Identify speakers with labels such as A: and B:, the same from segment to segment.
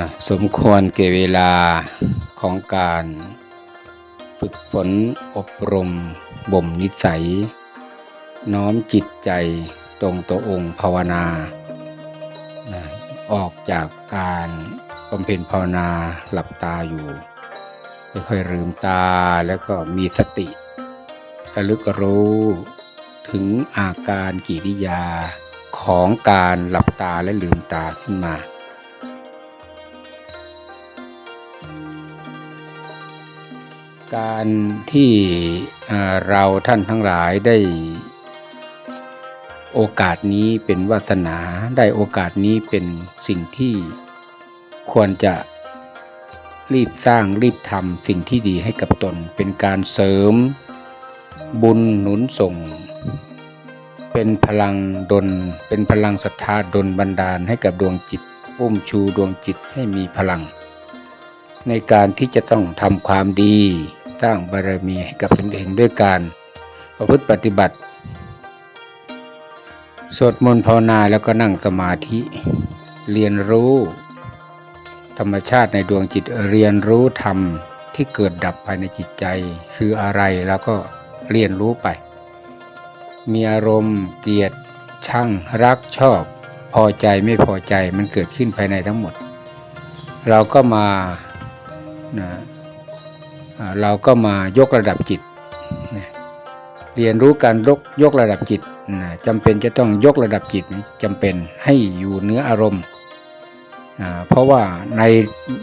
A: นะสมควรเก่เวลาของการฝึกฝนอบรมบ่มนิสัย น้อมจิตใจตรงตัวองค์ภาวนา ออกจากการบำเพ็ญภาวนาหลับตาอยู่ค่อยๆลืมตาแล้วก็มีสติระลึกรู้ถึงอาการกิริยาของการหลับตาและลืมตาขึ้นมาการที่เราท่านทั้งหลายได้ โอกาสนี้เป็นวาสนาได้โอกาสนี้เป็นสิ่งที่ควรจะรีบสร้างรีบทำสิ่งที่ดีให้กับตน เป็นการเสริม บุญหนุนส่ง เป็นพลังดลเป็นพลังศรัทธาดลบันดาลให้กับดวงจิตอุ้มชูดวงจิตให้มีพลัง ในการที่จะต้องทำความดีสร้างบารมีให้กับตนเองด้วยการประพฤติปฏิบัติ สวดมนต์ภาวนาแล้วก็นั่งสมาธิ เรียนรู้ ธรรมชาติในดวงจิตเรียนรู้ธรรมที่เกิดดับภายในจิตใจ คืออะไรแล้วก็เรียนรู้ไป มีอารมณ์ เกลียดช่างรักชอบ พอใจไม่พอใจมันเกิดขึ้นภายในทั้งหมด เราก็มานะเราก็มายกระดับจิต เรียนรู้การยกยกระดับจิต จำเป็นจะต้องยกระดับจิตจำเป็นให้อยู่เนื้ออารมณ์เพราะว่าใน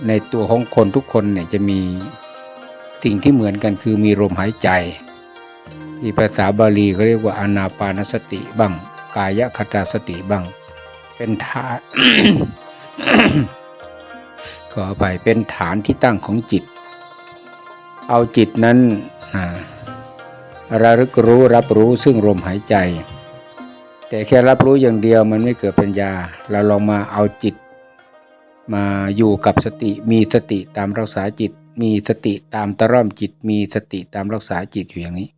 A: ในตัวของคนทุกคนเนี่ยจะมีสิ่งที่เหมือนกันคือมีลมหายใจที่ภาษาบาลีเขาเรียกว่าอนาปานสติบ้าง กายคตาสติบ้าง เป็นฐานขออภัยเป็นฐานที่ตั้งของจิต เอาจิตนั้นระลึกรู้รับรู้ซึ่งลมหายใจ แต่แค่รับรู้อย่างเดียวมันไม่เกิดปัญญา เราลองมาเอาจิต มาอยู่กับสติมีสติตามรักษาจิต มีสติตามตะร่อมจิต มีสติตามรักษาจิตอยู่อย่างนี้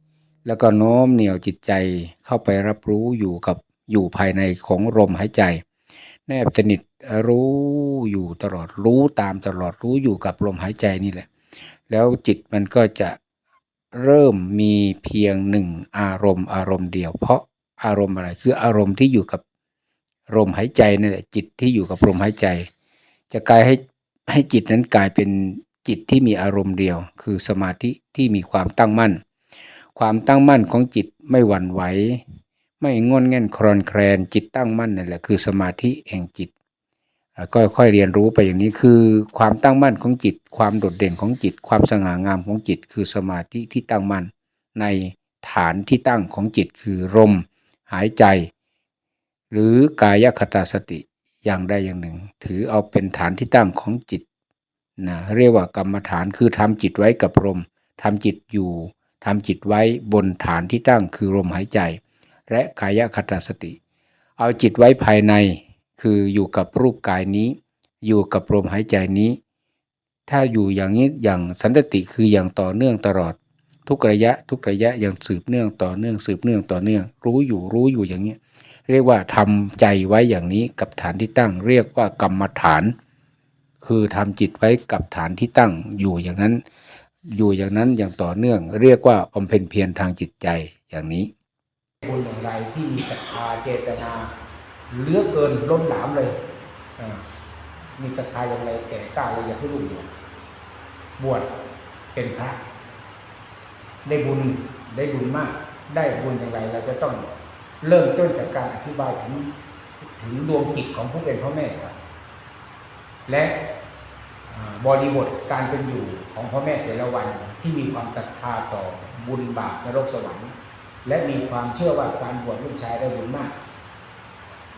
A: แล้วก็โน้มเหนี่ยวจิตใจเข้าไปรับรู้อยู่กับอยู่ภายในของลมหายใจ แนบสนิทรู้อยู่ตลอดรู้ตามตลอดรู้อยู่กับลมหายใจนี่แหละ แล้วจิตมันก็จะเริ่มมีเพียงหนึ่งอารมณ์อารมณ์เดียวเพราะ อารมณ์อะไร คืออารมณ์ที่อยู่กับลมหายใจนั่นแหละจิตที่อยู่กับลมหายใจ จะกลายให้ให้จิตนั้นกลายเป็นจิตที่มีอารมณ์เดียว คือสมาธิที่มีความตั้งมั่น ความตั้งมั่นของจิตไม่หวั่นไหวไม่งอนแง่นครอนแคลนจิตตั้งมั่นนั่นแหละคือสมาธิแห่งจิตแล้วก็ค่อยเรียนรู้ไปอย่างนี้คือ ความตั้งมั่นของจิต ความโดดเด่นของจิต ความสง่างามของจิต คือสมาธิที่ตั้งมั่นในฐานที่ตั้งของจิตคือลม หายใจ หรือกายคตาสติอย่างใดอย่างหนึ่ง ถือเอาเป็นฐานที่ตั้งของจิตนะเรียกว่ากรรมฐานคือทำจิตไว้กับลมทำจิตอยู่ทำจิตไว้บนฐานที่ตั้งคือลมหายใจ และกายคตาสติ เอาจิตไว้ภายในคืออยู่กับรูปกายนี้ อยู่กับลมหายใจนี้ ถ้าอยู่อย่างนี้อย่างสันตติคืออย่างต่อเนื่องตลอด ทุกระยะทุกระยะอย่างสืบเนื่องต่อเนื่องสืบเนื่องต่อเนื่อง รู้อยู่รู้อยู่อย่างนี้เรียกว่าทำใจไว้อย่างนี้กับฐานที่ตั้ง เรียกว่ากรรมฐาน คือทำจิตไว้กับฐานที่ตั้งอยู่อย่างนั้น อยู่อย่างนั้นอย่างต่อเนื่อง เรียกว่าบำเพ็ญเพียรทางจิตใจอย่างนี้
B: บุญอย่างไรที่มีศรัทธาเจตนาเลือเกินล้นหลามเลยมีศรัทธาอย่างไรแต่กล้าเลยอย่ากให้ลูกบวชบวชเป็นพระ ได้บุญได้บุญมาก ได้บุญอย่างไร เราจะต้องเริ่มต้นจากการอธิบายถึงถึงดวงจิตของผู้เป็นพ่อแม่ก่อนและอ่าบริบทการเป็นอยู่ของพ่อแม่แต่ละวันที่มีความศรัทธาต่อบุญบาปนรกสวรรค์ และมีความเชื่อว่าการบวชลูกชายได้บุญมาก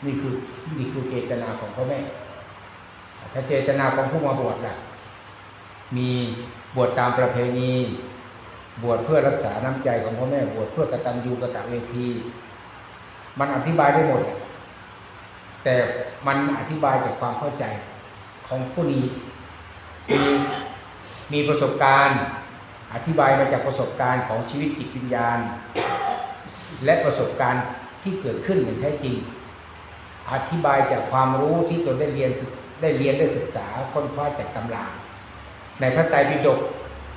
B: นี่คือนี่คือเจตนาของพ่อแม่ถ้าเจตนาของผู้มาบวชล่ะ มีบวชตามประเพณี บวชเพื่อรักษาน้ำใจของพ่อแม่ บวชเพื่อกตัญญูกตเวที มันอธิบายได้หมด แต่มันอธิบายจากความเข้าใจของผู้นี้มีมีประสบการณ์ อธิบายมาจากประสบการณ์ของชีวิตจิตวิญญาณ และประสบการณ์ที่เกิดขึ้นอย่างแท้จริง อธิบายจากความรู้ที่ตนได้เรียนได้เรียนได้ศึกษาค้นคว้าจากตำราในพระไตรปิฎก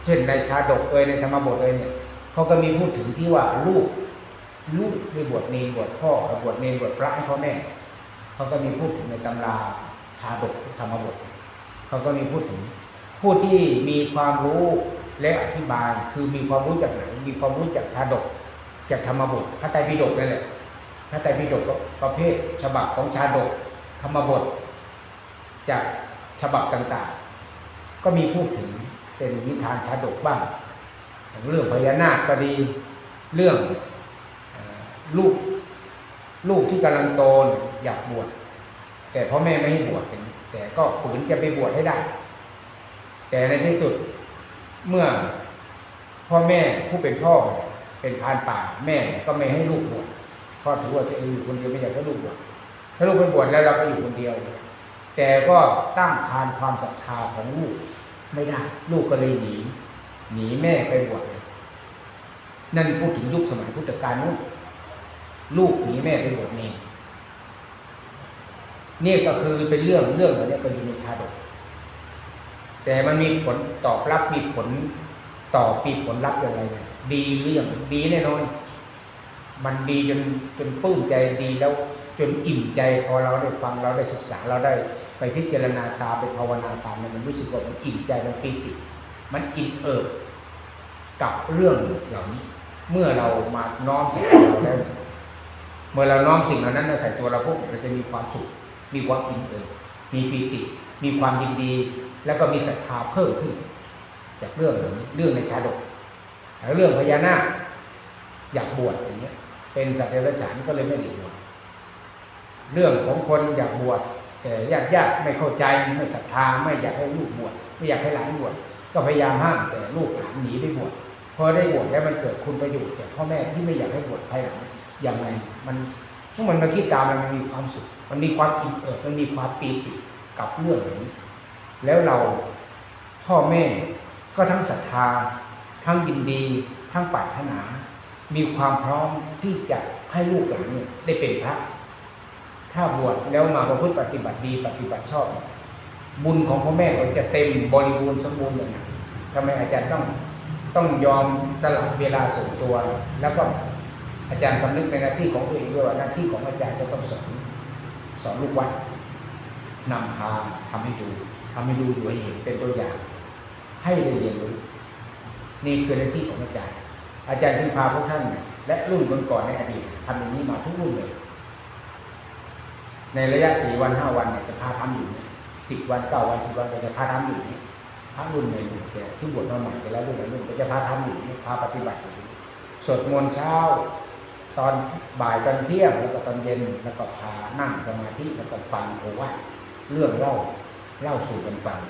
B: เช่นในชาดกเอยในธรรมบทเอยเนี่ยเขาก็มีพูดถึงที่ว่าลูกลูกได้บวชเนรบวชพ่อบวชเนรบวชพระให้พ่อแม่เขาก็มีพูดถึงในตำราชาดกธรรมบทเขาก็มีพูดถึง ผู้ที่มีความรู้และอธิบายคือมีความรู้จากไหนมีความรู้จากชาดกจากธรรมบทพระไตรปิฎกนั่นแหละพระไตรปิฎกประเภทฉบับของชาดกธรรมบทจากฉบับต่างๆ ก็มีพูดถึง เป็นนิทานชาดกบ้าง เรื่องพญานาคก็ดี เรื่องลูกลูกที่กำลังโตนอยากบวชแต่พ่อแม่ไม่ให้บวชแต่ก็ฝืนจะไปบวชให้ได้ แต่ในที่สุดเมื่อพ่อแม่ผู้เป็นพ่อเป็นพานป่าแม่ก็ไม่ให้ลูกบวชพ่อถือว่าตัวเองอยู่คนเดียวไม่อยากให้ลูกบวชถ้าลูกไปบวชแล้วเราก็อยู่คนเดียว แต่ก็ตั้งทานความศรัทธาของลูก ไม่ได้ ลูกก็เลยหนี หนีแม่ไปบวชนั่นพูดถึงยุคสมัยพุทธกาลนู้นลูกหนีแม่ไปบวชเนรนี่ก็คือเป็นเรื่องเรื่องอะไรก็อยู่ในชาดก แต่มันมีผลตอบรับมีผลต่อปีผลลัพธ์อย่างไรเนี่ยดีหรือยังดีแน่นอน มันดีจนจนปลื้มใจดีแล้วจนอิ่มใจพอเราได้ฟังเราได้ศึกษาเราได้ ไปพิจารณาตามไปภาวนาตามเนี่ยมันรู้สึกว่ามันอิ่มใจมันปีติ มันอิ่มเอิบกับเรื่องเหล่านี้ เมื่อเรามาน้อมใส่ตัวเราได้เมื่อเราน้อมสิ่งเหล่านั้นมาใส่ตัวเราพวกเราจะมีความสุข มีความอิ่มเอิบมีปีติ มีความยินดี แล้วก็มีศรัทธาเพิ่มขึ้น จากเรื่องเหล่านี้เรื่องในชาดกแล้วเรื่องพญานาคอยากบวชอย่างเงี้ย เป็นสัตว์เดรัจฉานก็เลยไม่ได้บวชเรื่องของคนอยากบวช ญาติญาติไม่เข้าใจไม่ศรัทธาไม่อยากให้ลูกบวชไม่อยากให้หลานบวชก็พยายามห้ามแต่ลูกหลานหนีไปบวชพอได้บวชแล้วมันเกิดคุณประโยชน์แต่พ่อแม่ที่ไม่อยากให้บวชภายหลังยังไงมันถ้ามันมาคิดตามมันมีความสุข มันมีความอิ่มเอิบมันมีความปีติกับเรื่องนี้แล้วเราพ่อแม่ก็ทั้งศรัทธา ทั้งยินดี ทั้งปรารถนา มีความพร้อมที่จะให้ลูกหลานได้เป็นพระ ถ้าบวชแล้วมาประพฤติปฏิบัติดีปฏิบัติชอบ บุญของพ่อแม่ก็จะเต็มบริบูรณ์สมบูรณ์อย่างนั้นทำไมอาจารย์ต้องต้องยอมสละเวลาส่วนตัว แล้วก็อาจารย์สำนึกในหน้าที่ของตัวเองด้วยว่าหน้าที่ของอาจารย์จะต้องสอนสอนลูกวัดนำพาทำให้ดูทำให้ดูอยู่ให้เห็นเป็นตัวอย่าง ให้เรียนรู้นี่คือหน้าที่ของอาจารย์ อาจารย์ที่พาพวกท่านและรุ่นก่อนๆในอดีตทำอย่างนี้มาทุกรุ่นเลย ในระยะสี่วันห้าวันเนี่ยจะพาทำอยู่สิบวันเก้าวันสิบวันจะพาทำอยู่นี่พระรุ่นในรุ่นแก่ที่บวชมาใหม่แต่ละรุ่นละรุ่นก็จะพาทำอยู่นี่พาปฏิบัติอยู่สวดมนต์เช้า ตอนบ่ายตอนเที่ยงแล้วก็ตอนเย็นแล้วก็พานั่งสมาธิแล้วก็ฟังโอวาทเรื่องเล่าเล่าสู่กันฟัง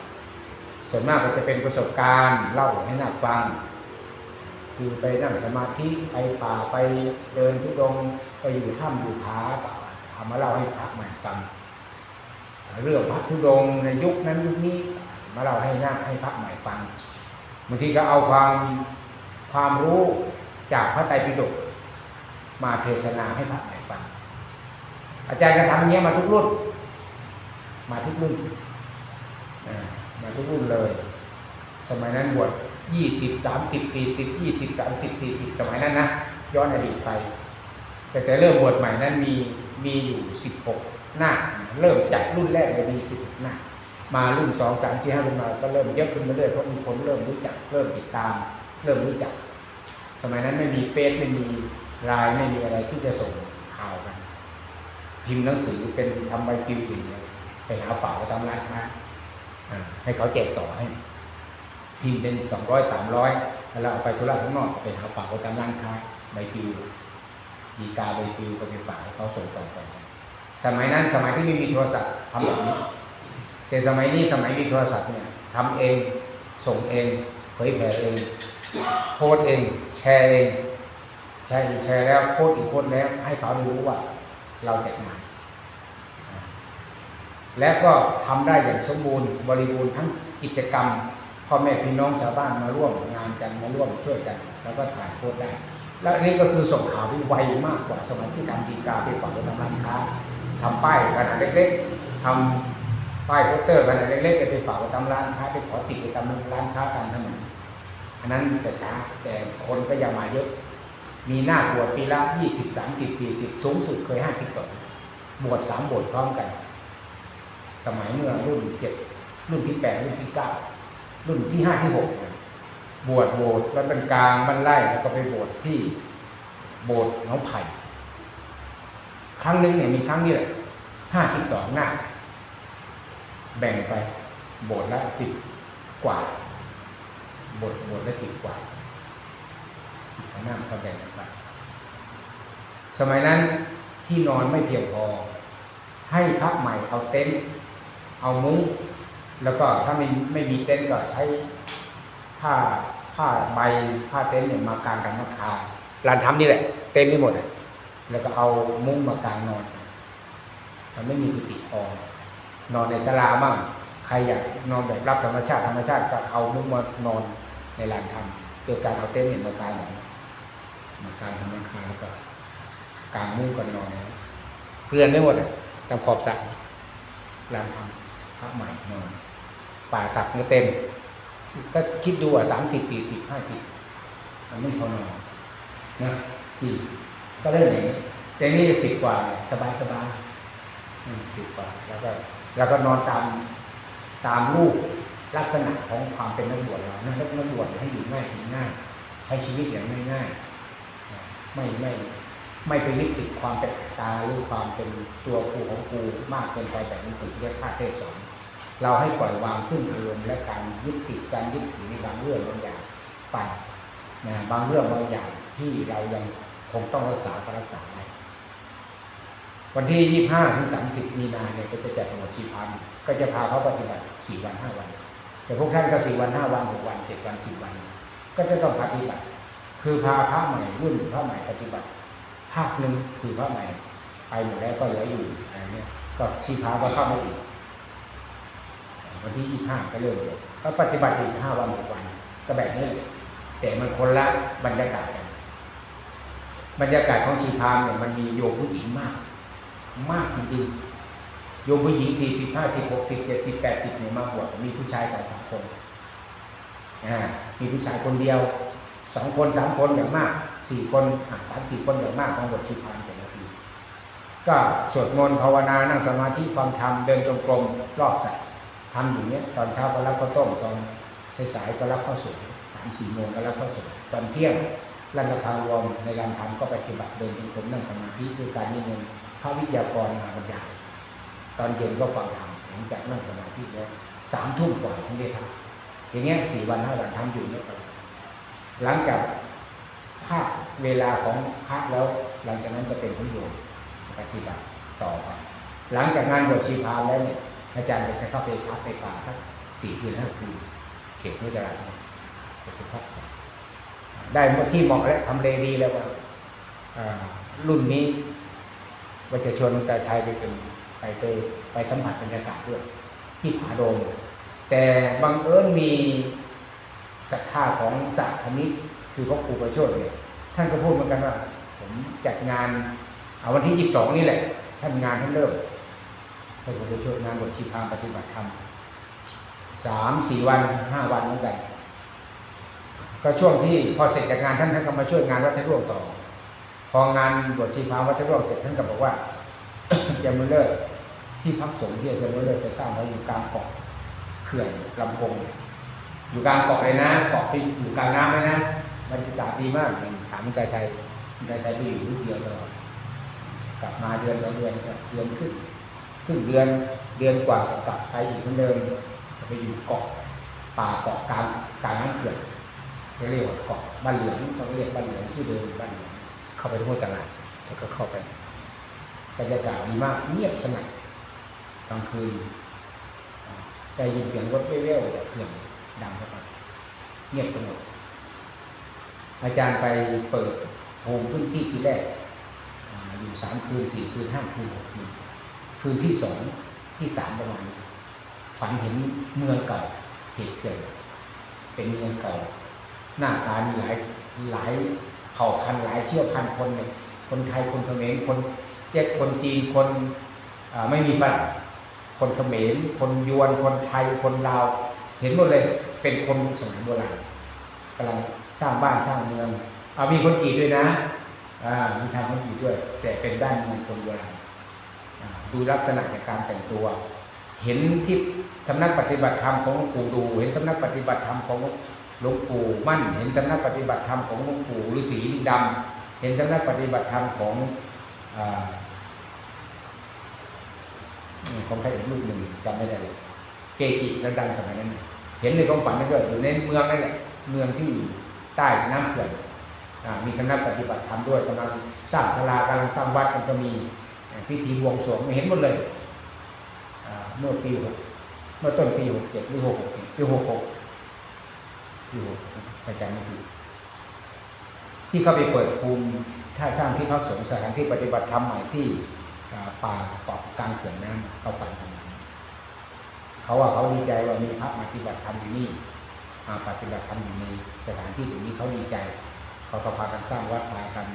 B: ส่วนมากก็จะเป็นประสบการณ์เล่าให้นักฟัง คือไปนั่งสมาธิไปป่าไปเดินทุดงไปอยู่ถ้ำอยู่ผา เอามาเล่าให้พระใหม่ฟัง เรื่องพระธุดงค์ในยุคนั้นยุคนี้ มาเล่าให้นักให้พระใหม่ฟังบางทีก็เอาความความรู้จากพระไตรปิฎกมาเทศนาให้พระใหม่ฟัง อาจารย์ก็ทำอย่าเงี้ยมาทุกรุ่น มาทุกรุ่นอ่ามาทุกรุ่นเลย สมัยนั้นบวชยี่สิบสามสิบสี่สิบยี่สิบสามสิบสี่สิบสมัยนั้นนะย้อนอดีตไป แต่แต่เริ่มบวชใหม่นั้นมี มีอยู่สิบหกหน้า เริ่มจากรุ่นแรกเลยมีสิบหกหน้า มารุ่นสองสามสี่ห้ามาก็เริ่มเยอะขึ้นมาเรื่อยเพราะมีคนเริ่มรู้จักเริ่มติดตาม เริ่มรู้จัก สมัยนั้นไม่มีเฟซไม่มีไลน์ไม่มีอะไรที่จะส่งข่าวกัน พิมพ์หนังสือเป็นทำใบปลิวอย่างเดียวไปหาฝากไว้ตามร้านค้าให้เขาแจกต่อให้พิมพ์เป็นสองร้อยสามร้อยแล้วเราเอาไปธุระข้างนอกไปหาฝากไว้ตามร้านค้าใบปลิว ดีกาใบปลิวก็ไปฝากให้เขาส่งต่อไปสมัยนั้นสมัยที่ไม่มีโทรศัพท์ทำแบบนี้ แต่สมัยนี้สมัยมีโทรศัพท์เนี่ยทำเองส่งเองเผยแผ่เองโพสเอง แชร์เองแชร์แชร์แล้วโพสอีกโพสแล้ว ให้เขาด้รู้ว่าเราจัดงานและก็ทำได้อย่างสมบูรณ์บริบูรณ์ทั้งกิจกรรมพ่อแม่พี่น้องชาวบ้านมาร่วมงานกันมาร่วมช่วยกัน แล้วก็ถ่ายโพสได้ และนี่ก็คือส่งข่าวที่ไวมากกว่าสมัยที่ทำดีกาไปฝังไว้ตามร้านค้าทำป้ายขนาดเล็กๆทำป้ายโปสเตอร์ขนาดเล็กๆไปฝากไว้ตามร้านค้าไปขอติดไปตามร้านค้าตามถนนอันนั้นจะช้าแต่คนก็ยังมาเยอะ มีหน้าบวชปีละยี่สิบสามสิบสี่สิบสูงสุดเคยห้าสิบต่อบวชสามบวชพร้อมกัน สมัยเมื่อรุ่นเจ็ดรุ่นที่แปดรุ่นที่เก้ารุ่นที่ห้าที่หกเนี่ย บวชโบสถ์แล้วเป็นกลางบรรไล่แล้วก็ไปบวชที่โบสถ์เหงไผ่ครั้งหนึงเนี่ยมีครั้งนี้แหละห้าสิบสองหน้า แบ่งไป โบสถ์ละสิบกว่า โบสถ์โบสถ์ละสิบกว่าหน้าก็แบ่งไปสมัยนั้นที่นอนไม่เพียงพอ ให้พักใหม่เอาเต็นท์เอามุ้งแล้วก็ถ้าไม่ไม่มีเต็นท์ก็ใช้ผ้า ผ้าใบผ้าเต็นท์เนี่ยมากางกันราคาร้านทำนี่แหละ เต็นท์นี่หมดเลยแล้วก็เอามุ้งมากางนอน มันไม่มีกุฏิพอนอนในศาลาบ้างใครอยากนอนแบบรับธรรมชาติธรรมชาติก็เอามุ้งมานอนในลานทำโดยการเอาเต็นท์เนี่ยมากางอย่างนี้มากางทำราคาแล้วก็กางมุ้งก็นอนเรือนไม่หมดอะตามขอบสระลานทำพระใหม่นอนป่าสักก็เต็ม ก็คิดดูอะสามสิบสี่สิบห้าสิบมันไม่พอนอนนะที่ก็เล่นอย่างนี้แต่นี่สิบกว่า สบายสบายสิบกว่า แล้วก็ แล้วก็นอนตามตามรูปลักษณะของความเป็นนักบวชเรานักนักบวชให้อยู่ง่ายกินง่ายใช้ชีวิตอย่างง่ายๆไม่ไม่ไม่ไปยึดติดความเป็นตาหรือความเป็นตัวกูของกูมากเกินไปแบบนี้ถึงเรียกค่าเทศสอน เราให้ปล่อยวางซึ่งอารมณ์และการยึดติดการยึดถือในบางเรื่องบางอย่างไปนะบางเรื่องบางอย่างที่เรายังคงต้องรักษาก็รักษาไว้วันที่ยี่ห้าถึงสามสิบมีนาเนี่ยก็จะจัดประวัติชีพันก็จะพาเขาปฏิบัติสี่วันห้าวัน แต่พวกท่านก็สี่วันห้าวันหกวันเจ็ดวันสิบวัน ก็จะต้องปฏิบัติ คือพาพระใหม่รุ่นพระใหม่ปฏิบัติภาคหนึ่งคือพระใหม่ไปหมดแล้วก็เหลืออยู่อะไรเนี้ยก็ชีพาก็เข้ามาอีก วันที่ยี่ห้าก็เริ่มเลยก็ปฏิบัติอีกห้าวันหกวันก็แบบนี้เลยแต่มันคนละบรรยากาศกันบรรยากาศของชีพามเนี่ยมันมีโยมผู้หญิงมาก มากจริงๆโยมผู้หญิงสี่สิบห้าสิบหกสิบเจ็ดสิบแปดสิบเนี่ยมาบวชมีผู้ชายกันสามคนอ่ามีผู้ชายคนเดียวสองคนสามคนอย่างมากสี่คนอะสามสี่คนอย่างมากของบทชีพานแต่ละทีก็สวดมนต์ภาวนานั่งสมาธิฟังธรรมเดินจงกรมรอบสัตว ทำอย่างเนี้ยตอนเช้าก็รับข้าวต้มตอนสายๆก็รับข้าวสวยสามสี่โมงก็รับข้าวสวยตอนเที่ยงรันทางรวมในการทำก็ไปฏิบัติเดินจงกรมนั่งสมาธิด้วยการนิมนต์พระวิทยากรมาบรรยายตอนเย็นก็ฟังธรรมหลังจากนั่งสมาธิแล้วสามทุ่มกว่าถึงได้ทำอย่างเงี้ยสี่วันห้าวันทำอยู่เนี่ยตลอดหลังจากภาคเวลาของพระแล้ว หลังจากนั้นจะเป็นผลโยมปฏิบัติต่อไปหลังจากงานบวชชีพามแล้วเนี่ย อาจารย์จะเข้าไปพักไปป่าสักสี่คืนห้าคืนเขตนุจราจะไปพักได้เมื่อที่เหมาะและทำเลดีแล้วว่ารุ่นนี้ว่าจะชวนลวงตาชัยไปเป็นไปไปไปสัมผัสบรรยากาศด้วยที่ผาโดมแต่บังเอิญมีศรัทธาของสัตธมิตรคือพระครูประโชดเนี่ยท่านก็พูดเหมือนกันว่า ผมจัดงาน เอาวันที่ยี่สิบสองนี่แหละ ท่านงานท่านเริ่ม พระครูประโชดงานบทชีพามปฏิบัติธรรมสามสี่วันห้าวันเหมือนกัน ก็ช่วงที่พอเสร็จจากงานท่านท่านก็มาช่วยงานวัดทะร่วงต่อ พองานบทชีพามวัดทะร่วงเสร็จท่านก็บอกว่าจะมาเลิกที่พักสงฆ์ที่จะมาเลิกไปสร้างไว้อยู่กลางเกาะเขื่อนลำพงอยู่กลางเกาะเลยนะเกาะที่อยู่กลางน้ำเลยนะบรรยากาศดีมากถามคุณกายชัยคุณกายชัยไปอยู่ที่เดียวตลอดกลับมาเดือนสอเดือนก็เดือนขึ้น ครึ่งเดือนเดือนกว่ากลับไปอีกเหมือนเดิมไปอยู่เกาะป่าเกาะกลางกลางน้ำเขื่อนเรียกว่าเกาะบ้านเหลืองเขาเรียกบ้านเหลืองชื่อเดิมบ้านเหลืองเข้าไปทั่วตลาดแล้วก็เข้าไปบรรยากาศดีมากเงียบสงัดกลางคืนได้ยินเสียงรถเว่วๆจากเขื่อนดังเข้าไปเงียบสงบอาจารย์ไปเปิดโฮมพื้นที่ที่แรกอยู่สามคืนสี่คืนห้าคืนหกคืน คืนที่สองที่สามประมาณฝันเห็นเมืองเก่าเหตุเกิดเป็นเมืองเก่า หน้าตามีหลายหลายเผ่าพันธุ์หลายเชื้อพันธุ์คนเนี่ยคนไทยคนเขมรคนเจ็กคนจีนคนไม่มีฝรั่งคนเขมรคนยวนคนไทยคนลาว เห็นหมดเลยเป็นคนสมัยโบราณกำลังสร้างบ้านสร้างเมือง เอามีคนกีดด้วยนะอ่ามีทำคนกีดด้วย แต่เป็นด้านมืองคนโบราณ ดูลักษณะจาการแต่งตัว เห็นที่สำนักปฏิบัติธรรมของหลวงปู่ดู เห็นสำนักปฏิบัติธรรมของหลวงปู่มั่น เห็นสำนักปฏิบัติธรรมของหลวงปู่ฤาษีดำเห็นสำนักปฏิบัติธรรมของของใครอีกรูปหนึ่งจำไม่ได้เลยเกจิระดังสมัยนั้น เห็นในความฝันนั่นด้วยอยู่ในเมืองนั่นแหละเมืองที่อยู่ใต้น้ำเขื่อนมีคณะปฏิบัติธรรมด้วยกำลังสร้างศาลากำลังสร้างวัดกันก็มี พิธีบวงสรวงเห็นหมดเลยเมื่อปีหกเมื่อต้นปีหกเจ็ดหรือหกหกปีหกหกปีหกอาจารย์ไม่ผิดที่เขาไปเปิดภูมิถ้าสร้างที่พักสงฆ์สถานที่ปฏิบัติธรรมใหม่ที่อ่าป่าเกาะกลางเขื่อนน้ำเขาฝันกันเขาว่าเขาดีใจว่ามีพระมาปฏิบัติธรรมอยู่นี่มาปฏิบัติธรรมอยู่ในสถานที่ตรงนี้เขาดีใจ เขาก็พากันสร้างวัดพากัน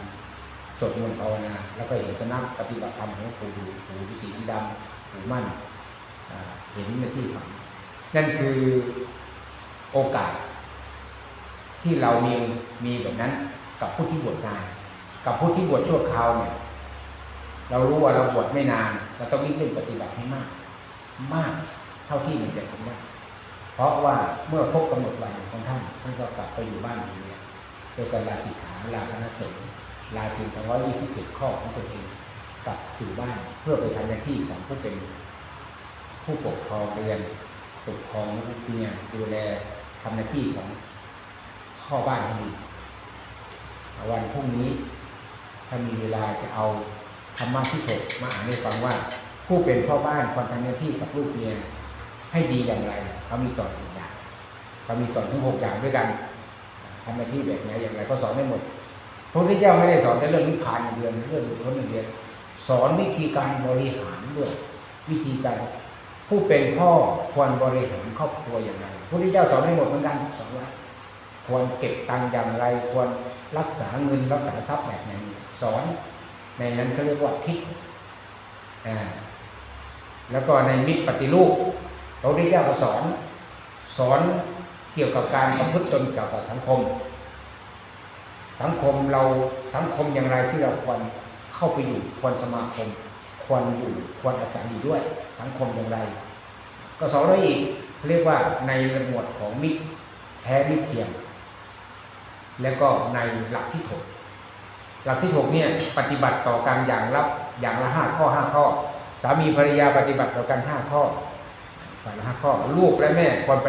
B: สวดมนต์ภาวนา แล้วก็เห็นสนักปฏิบัติธรรมของปู่ดูปู่ฤาษีดำปู่มั่นเห็นในที่ฝันนั่นคือโอกาส ที่เรามีมีแบบนั้น กับผู้ที่บวชนาน กับผู้ที่บวชชั่วคราวเนี่ย เรารู้ว่าเราบวชไม่นานเราต้องรีบเร่งปฏิบัติให้มาก มากเท่าที่มันจะทำได้เพราะว่าเมื่อครบกำหนดวันของท่านท่านก็กลับไปอยู่บ้านองเนี่ยโดยการลาสิกขาลาคณะสงฆ์ ลาถึงทั้งร้อยยี่สิบเจ็ดข้อของตนเองกลับสู่บ้านเพื่อไปทำหน้าที่ของผู้เป็น ผู้ปกครองเรียนปกครองลูกเมียดูแลทำหน้าที่ของพ่อบ้านให้ดีวันพรุ่งนี้ ถ้ามีเวลาจะเอาธรรมะที่ถกมาอ่านให้ฟังว่า ผู้เป็นพ่อบ้านควรทำหน้าที่กับลูกเมียให้ดีอย่างไรเขามีสอนหกอย่างเขามีสอนถึงหกอย่างด้วยกันทำหน้าที่แบบไหนอย่างไรก็สอนได้หมด พระพุทธเจ้าไม่ได้สอนแต่เรื่องนิพพานอย่างเดียวเรื่องหลุดพ้นอย่างเดียวสอนวิธีการบริหารด้วยวิธีการผู้เป็นพ่อควรบริหารครอบครัวอย่างไรพระพุทธเจ้าสอนให้หมดเหมือนกันสอนว่าควรเก็บตังค์อย่างไร ควรรักษาเงินรักษาทรัพย์แบบไหนสอน ในนั้นเขาเรียกว่าทิศอ่าแล้วก็ในมิตรปฏิรูปพระพุทธเจ้าก็สอน สอนเกี่ยวกับการประพฤติตนเกี่ยวกับสังคม สังคมเราสังคมอย่างไรที่เราควรเข้าไปอยู่ควรสมาคม ควรอยู่ควรอาศัยอยู่ด้วย สังคมอย่างไร ก็สอนไว้อีกเรียกว่าในหมวดของมิตรแท้มิตรเทียมแล้วก็ในหลักที่ถกหลักที่หกเนี่ยปฏิบัติต่อกันอย่างรับอย่างละห้าข้อห้าข้อ สามีภรรยาปฏิบัติต่อกันห้าข้อฝ่ายละห้าข้อ ลูกและแม่ควรป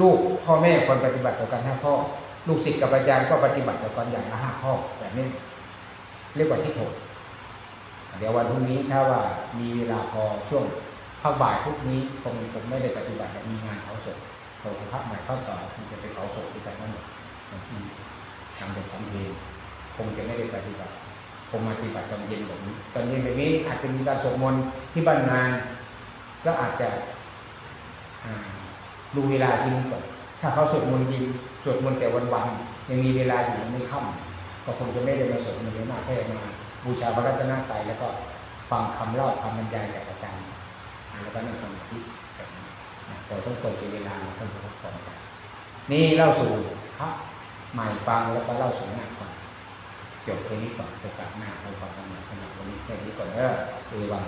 B: ลูกพ่อแม่ควรปฏิบัติต่อกันห้าข้อ ลูกศิษย์กับอาจารย์ก็ปฏิบัติต่อกันอย่างละห้าข้อแบบนี้เรียกว่าที่หกเดี๋ยววันพรุ่งนี้ถ้าว่ามีเวลาพอช่วงภาคบ่ายพรุ่งนี้คงคงไม่ได้ปฏิบัติแต่มีงานเผาศพเราจะพักใหม่เข้าต่อคงจะไปเผาศพที่แต่นั่นทำเป็นสำเพลงคงจะไม่ได้ปฏิบัติคงมาปฏิบัติตอนเย็นแบบนี้ตอนเย็นแบบนี้อาจจะมีการสวดมนต์ที่บ้านงานก็อาจจะดูเวลาที่นี้ก่อน ถ้าเขาสวดมนต์จริงสวดมนต์แต่วันๆยังมีเวลาอยู่ไม่ค่ำก็คงจะไม่ได้มาสวดมนต์เยอะมากแค่มาบูชาพระรัตนตรัยแล้วก็ฟังคำเล่าคำบรรยายจากอาจารย์แล้วก็นั่งสมาธิแบบนี้เราต้องเปิดเป็นเวลาเราต้องพักผ่อนกันนี่เล่าสู่พระใหม่ฟังแล้วก็เล่าสู่หน้าฟังจบตรงนี้ก่อนโอกาสหน้าเราฟังกันใหม่สำหรับวันนี้แค่นี้ก่อนเด้อเอวัง